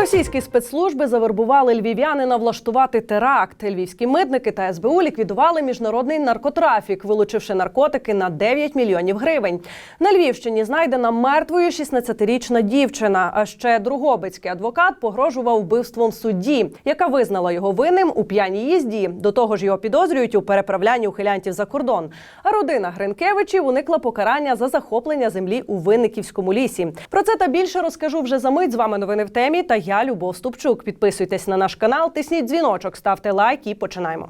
Російські спецслужби завербували львів'янина влаштувати теракт. Львівські митники та СБУ ліквідували міжнародний наркотрафік, вилучивши наркотики на 9 мільйонів гривень. На Львівщині знайдена мертвою 16-річна дівчина. А ще Другобицький адвокат погрожував вбивством судді, яка визнала його винним у п'яній їзді. До того ж, його підозрюють у переправлянні ухилянтів за кордон. А родина Гринкевичів уникла покарання за захоплення землі у Винниківському лісі. Про це та більше розкажу вже за мить. З вами новини в темі. Та я Любов Ступчук. Підписуйтесь на наш канал, тисніть дзвіночок, ставте лайк і починаємо.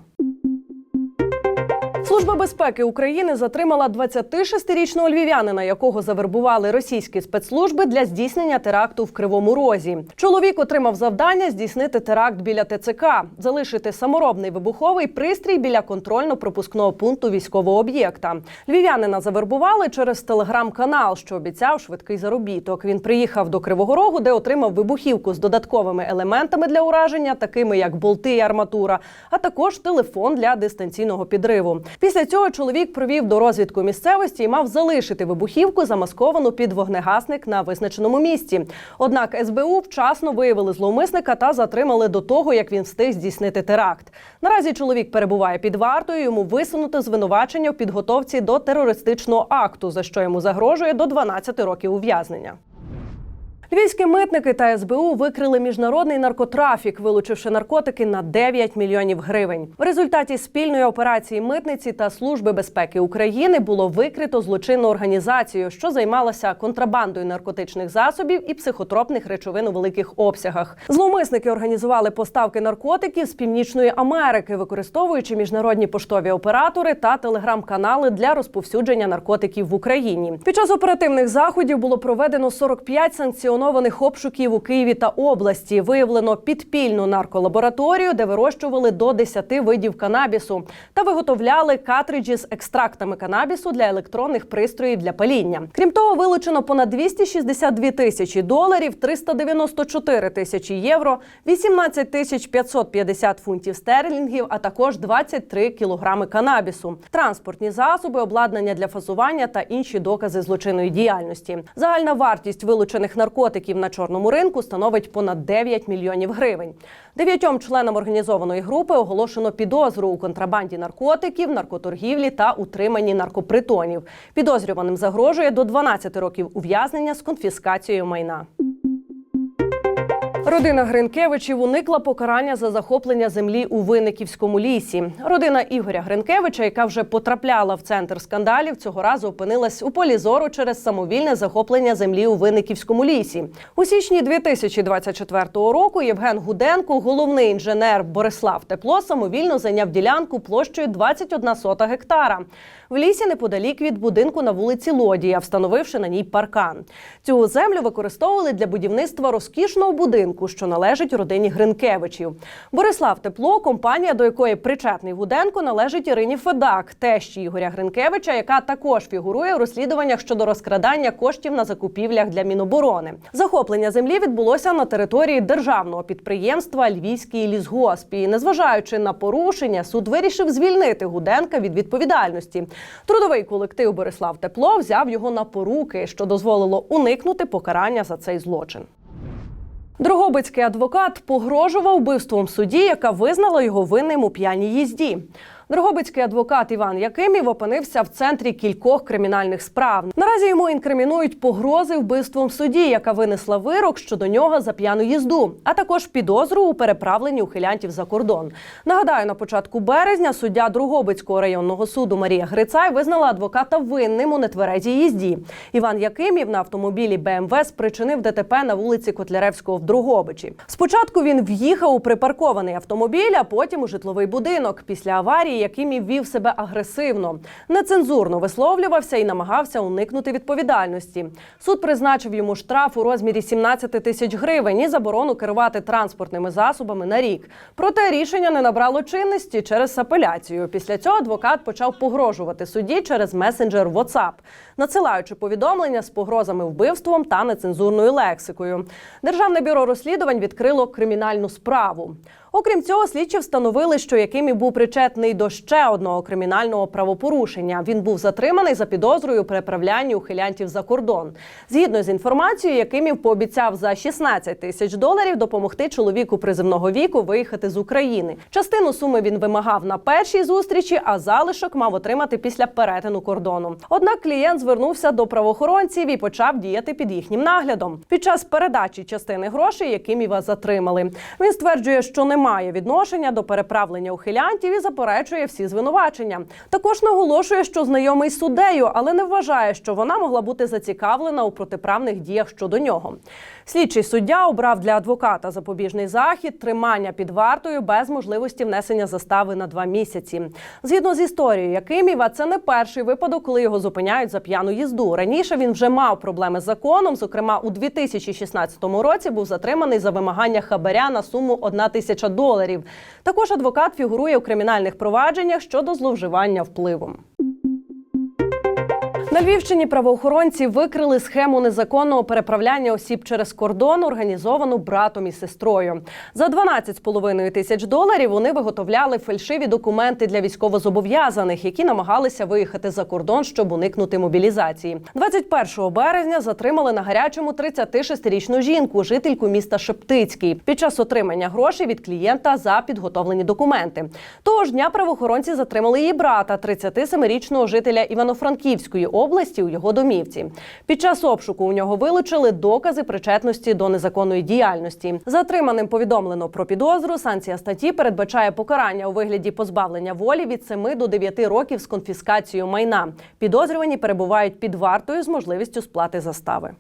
Служба безпеки України затримала 26-річного львів'янина, якого завербували російські спецслужби для здійснення теракту в Кривому Розі. Чоловік отримав завдання здійснити теракт біля ТЦК, залишити саморобний вибуховий пристрій біля контрольно-пропускного пункту військового об'єкта. Львів'янина завербували через телеграм-канал, що обіцяв швидкий заробіток. Він приїхав до Кривого Рогу, де отримав вибухівку з додатковими елементами для ураження, такими як болти і арматура, а також телефон для дистанційного підриву. Після цього чоловік провів до розвідку місцевості і мав залишити вибухівку, замасковану під вогнегасник на визначеному місці. Однак СБУ вчасно виявили зловмисника та затримали до того, як він встиг здійснити теракт. Наразі чоловік перебуває під вартою. Йому висунуто звинувачення в підготовці до терористичного акту, за що йому загрожує до 12 років ув'язнення. Львівські митники та СБУ викрили міжнародний наркотрафік, вилучивши наркотики на 9 мільйонів гривень. В результаті спільної операції митниці та служби безпеки України було викрито злочинну організацію, що займалася контрабандою наркотичних засобів і психотропних речовин у великих обсягах. Зловмисники організували поставки наркотиків з північної Америки, використовуючи міжнародні поштові оператори та телеграм-канали для розповсюдження наркотиків в Україні. Під час оперативних заходів було проведено 45 санкціонованих обшуків у Києві та області. Виявлено підпільну нарколабораторію, де вирощували до 10 видів канабісу та виготовляли картриджі з екстрактами канабісу для електронних пристроїв для паління. Крім того, вилучено понад 262 тисячі доларів, 394 тисячі євро, 18 тисяч 550 фунтів стерлінгів, а також 23 кілограми канабісу, транспортні засоби, обладнання для фасування та інші докази злочинної діяльності. Загальна вартість вилучених наркотиків на чорному ринку становить понад 9 мільйонів гривень. Дев'ятьом членам організованої групи оголошено підозру у контрабанді наркотиків, наркоторгівлі та утриманні наркопритонів. Підозрюваним загрожує до 12 років ув'язнення з конфіскацією майна. Родина Гринкевичів уникла покарання за захоплення землі у Винниківському лісі. Родина Ігоря Гринкевича, яка вже потрапляла в центр скандалів, цього разу опинилась у полі зору через самовільне захоплення землі у Винниківському лісі. У січні 2024 року Євген Гуденко, головний інженер Борислав Тепло, самовільно зайняв ділянку площею 21 сота гектара. В лісі неподалік від будинку на вулиці Лодія, встановивши на ній паркан. Цю землю використовували для будівництва розкішного будинку, що належить родині Гринкевичів. Борислав Тепло, компанія, до якої причетний Гуденко, належить Ірині Федак, тещі Ігоря Гринкевича, яка також фігурує у розслідуваннях щодо розкрадання коштів на закупівлях для Міноборони. Захоплення землі відбулося на території державного підприємства Львівський лісгосп. І незважаючи на порушення, суд вирішив звільнити Гуденка від відповідальності. Трудовий колектив Борислав Тепло взяв його на поруки, що дозволило уникнути покарання за цей злочин. Дрогобицький адвокат погрожував вбивством судді, яка визнала його винним у п'яній їзді. Дрогобицький адвокат Іван Якимів опинився в центрі кількох кримінальних справ. Наразі йому інкримінують погрози вбивством судді, яка винесла вирок щодо нього за п'яну їзду, а також підозру у переправленні ухилянтів за кордон. Нагадаю, на початку березня суддя Дрогобицького районного суду Марія Грицай визнала адвоката винним у нетверезій їзді. Іван Якимів на автомобілі БМВ спричинив ДТП на вулиці Котляревського в Дрогобичі. Спочатку він в'їхав у припаркований автомобіль, а потім у житловий будинок. Після аварії Якимів вів себе агресивно, нецензурно висловлювався і намагався уникнути відповідальності. Суд призначив йому штраф у розмірі 17 тисяч гривень і заборону керувати транспортними засобами на рік. Проте рішення не набрало чинності через апеляцію. Після цього адвокат почав погрожувати судді через месенджер WhatsApp. надсилаючи повідомлення з погрозами вбивством та нецензурною лексикою. Державне бюро розслідувань відкрило кримінальну справу. Окрім цього, слідчі встановили, що Якимів був причетний до ще одного кримінального правопорушення. Він був затриманий за підозрою переправляння ухилянтів за кордон. Згідно з інформацією, Якимів пообіцяв за 16 тисяч доларів допомогти чоловіку приземного віку виїхати з України. Частину суми він вимагав на першій зустрічі, а залишок мав отримати після перетину кордону. Однак клієнт звернувся до правоохоронців і почав діяти під їхнім наглядом. Під час передачі частини грошей Якиміва затримали. Він стверджує, що не має відношення до переправлення ухилянтів і заперечує всі звинувачення. Також наголошує, що знайомий з суддею, але не вважає, що вона могла бути зацікавлена у протиправних діях щодо нього. Слідчий суддя обрав для адвоката запобіжний захід, тримання під вартою без можливості внесення застави на два місяці. Згідно з історією Якиміва, це не перший випадок, коли його зупиняють за п'яну їзду. Раніше він вже мав проблеми з законом. Зокрема, у 2016 році був затриманий за вимагання хабаря на суму 1 тисяча доларів. Також адвокат фігурує у кримінальних провадженнях щодо зловживання впливом. На Львівщині правоохоронці викрили схему незаконного переправляння осіб через кордон, організовану братом і сестрою. За 12,5 тисяч доларів вони виготовляли фальшиві документи для військовозобов'язаних, які намагалися виїхати за кордон, щоб уникнути мобілізації. 21 березня затримали на гарячому 36-річну жінку, жительку міста Шептицький, під час отримання грошей від клієнта за підготовлені документи. Того ж дня правоохоронці затримали її брата, 37-річного жителя Івано-Франківської області у його домівці. Під час обшуку у нього вилучили докази причетності до незаконної діяльності. Затриманим повідомлено про підозру. Санкція статті передбачає покарання у вигляді позбавлення волі від 7 до 9 років з конфіскацією майна. Підозрювані перебувають під вартою з можливістю сплати застави.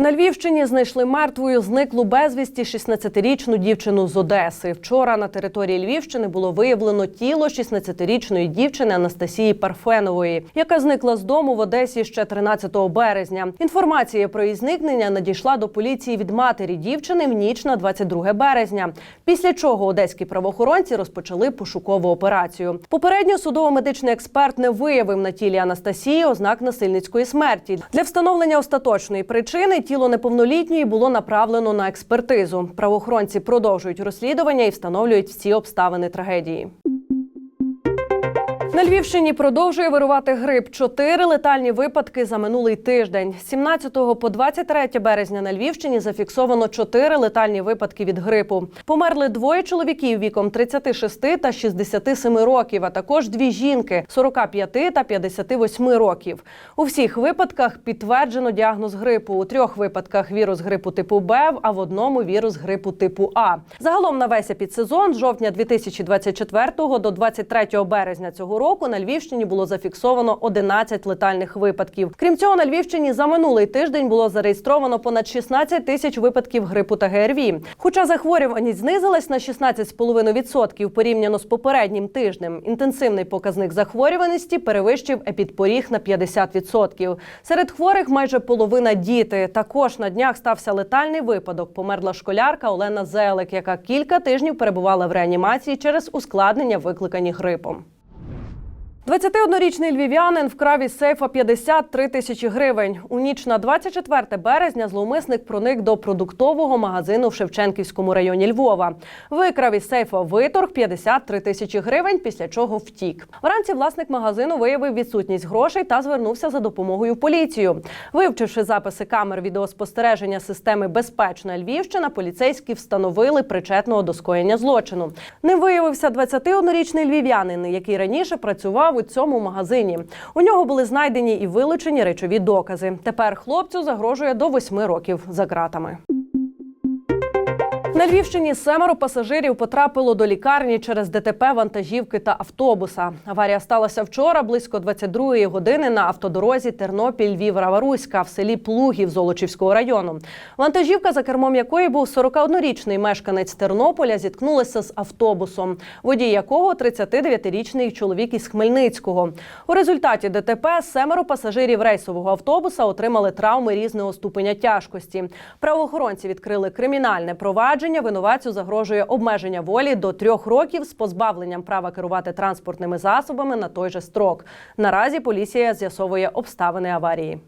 На Львівщині знайшли мертвою зниклу безвісті 16-річну дівчину з Одеси. Вчора на території Львівщини було виявлено тіло 16-річної дівчини Анастасії Парфенової, яка зникла з дому в Одесі ще 13 березня. Інформація про її зникнення надійшла до поліції від матері дівчини в ніч на 22 березня. Після чого одеські правоохоронці розпочали пошукову операцію. Попередньо судово-медичний експерт не виявив на тілі Анастасії ознак насильницької смерті. Для встановлення остаточної причини тіло неповнолітньої було направлено на експертизу. Правоохоронці продовжують розслідування і встановлюють всі обставини трагедії. На Львівщині продовжує вирувати грип. Чотири летальні випадки за минулий тиждень. З 17 по 23 березня на Львівщині зафіксовано чотири летальні випадки від грипу. Померли двоє чоловіків віком 36 та 67 років, а також дві жінки 45 та 58 років. У всіх випадках підтверджено діагноз грипу. У трьох випадках вірус грипу типу Б, а в одному вірус грипу типу А. Загалом на весь епідсезон з жовтня 2024 до 23 березня цього року на Львівщині було зафіксовано 11 летальних випадків. Крім цього, на Львівщині за минулий тиждень було зареєстровано понад 16 тисяч випадків грипу та ГРВІ. Хоча захворюваність знизилась на 16,5% порівняно з попереднім тижнем. Інтенсивний показник захворюваності перевищив епідпоріг на 50%. Серед хворих майже половина діти. Також на днях стався летальний випадок. Померла школярка Олена Зелик, яка кілька тижнів перебувала в реанімації через ускладнення, викликані грипом. 21-річний львів'янин вкрав із сейфа 53 тисячі гривень. У ніч на 24 березня зловмисник проник до продуктового магазину в Шевченківському районі Львова. Викрав із сейфа виторг 53 тисячі гривень, після чого втік. Вранці власник магазину виявив відсутність грошей та звернувся за допомогою поліцію. Вивчивши записи камер відеоспостереження системи Безпечна Львівщина, поліцейські встановили причетного до скоєння злочину. Ним виявився 21-річний львів'янин, який раніше працював у цьому магазині. У нього були знайдені і вилучені речові докази. Тепер хлопцю загрожує до восьми років за ґратами. На Львівщині семеро пасажирів потрапило до лікарні через ДТП вантажівки та автобуса. Аварія сталася вчора близько 22-ї години на автодорозі Тернопіль Львів Раваруська в селі Плугів Золочівського району. Вантажівка, за кермом якої був 41-річний мешканець Тернополя, зіткнулася з автобусом, водій якого 39-річний чоловік із Хмельницького. У результаті ДТП семеро пасажирів рейсового автобуса отримали травми різного ступеня тяжкості. Правоохоронці відкрили кримінальне провадження провадження винуватцю загрожує обмеження волі до трьох років з позбавленням права керувати транспортними засобами на той же строк. Наразі поліція з'ясовує обставини аварії.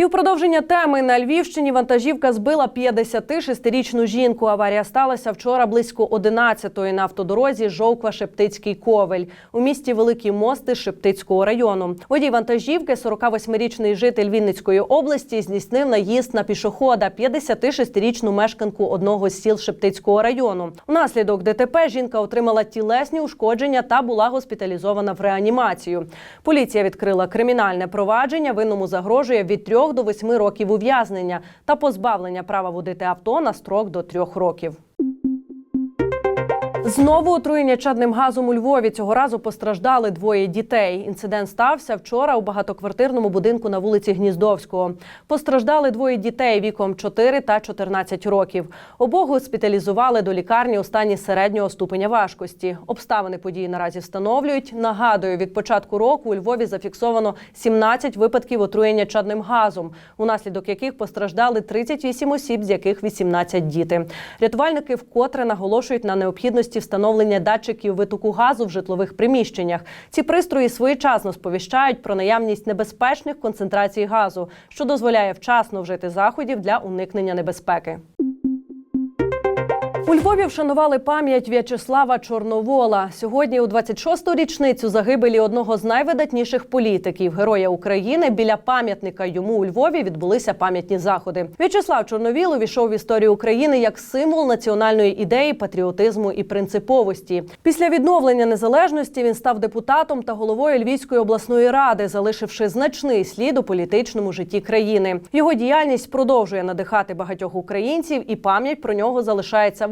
І у продовження теми на Львівщині вантажівка збила 56-річну жінку. Аварія сталася вчора близько 11-ї на автодорозі Жовква-Шептицький Ковель у місті Великі Мости Шептицького району. Водій вантажівки, 48-річний житель Вінницької області, здійснив наїзд на пішохода, 56-річну мешканку одного з сіл Шептицького району. Унаслідок ДТП жінка отримала тілесні ушкодження та була госпіталізована в реанімацію. Поліція відкрила кримінальне провадження. Винному загрожує від 3 до 8 років ув'язнення та позбавлення права водити авто на строк до 3 років. Знову отруєння чадним газом у Львові. Цього разу постраждали двоє дітей. Інцидент стався вчора у багатоквартирному будинку на вулиці Гніздовського. Постраждали двоє дітей віком 4 та 14 років. Обох госпіталізували до лікарні у стані середнього ступеня важкості. Обставини події наразі встановлюють. Нагадую, від початку року у Львові зафіксовано 17 випадків отруєння чадним газом, унаслідок яких постраждали 38 осіб, з яких 18 діти. Рятувальники вкотре наголошують на необхідності встановлення датчиків витоку газу в житлових приміщеннях. Ці пристрої своєчасно сповіщають про наявність небезпечних концентрацій газу, що дозволяє вчасно вжити заходів для уникнення небезпеки. У Львові вшанували пам'ять В'ячеслава Чорновола. Сьогодні, у 26-ту річницю загибелі одного з найвидатніших політиків, героя України, біля пам'ятника йому у Львові відбулися пам'ятні заходи. В'ячеслав Чорновіл увійшов в історію України як символ національної ідеї, патріотизму і принциповості. Після відновлення незалежності він став депутатом та головою Львівської обласної ради, залишивши значний слід у політичному житті країни. Його діяльність продовжує надихати багатьох українців, і пам'ять про нього залишається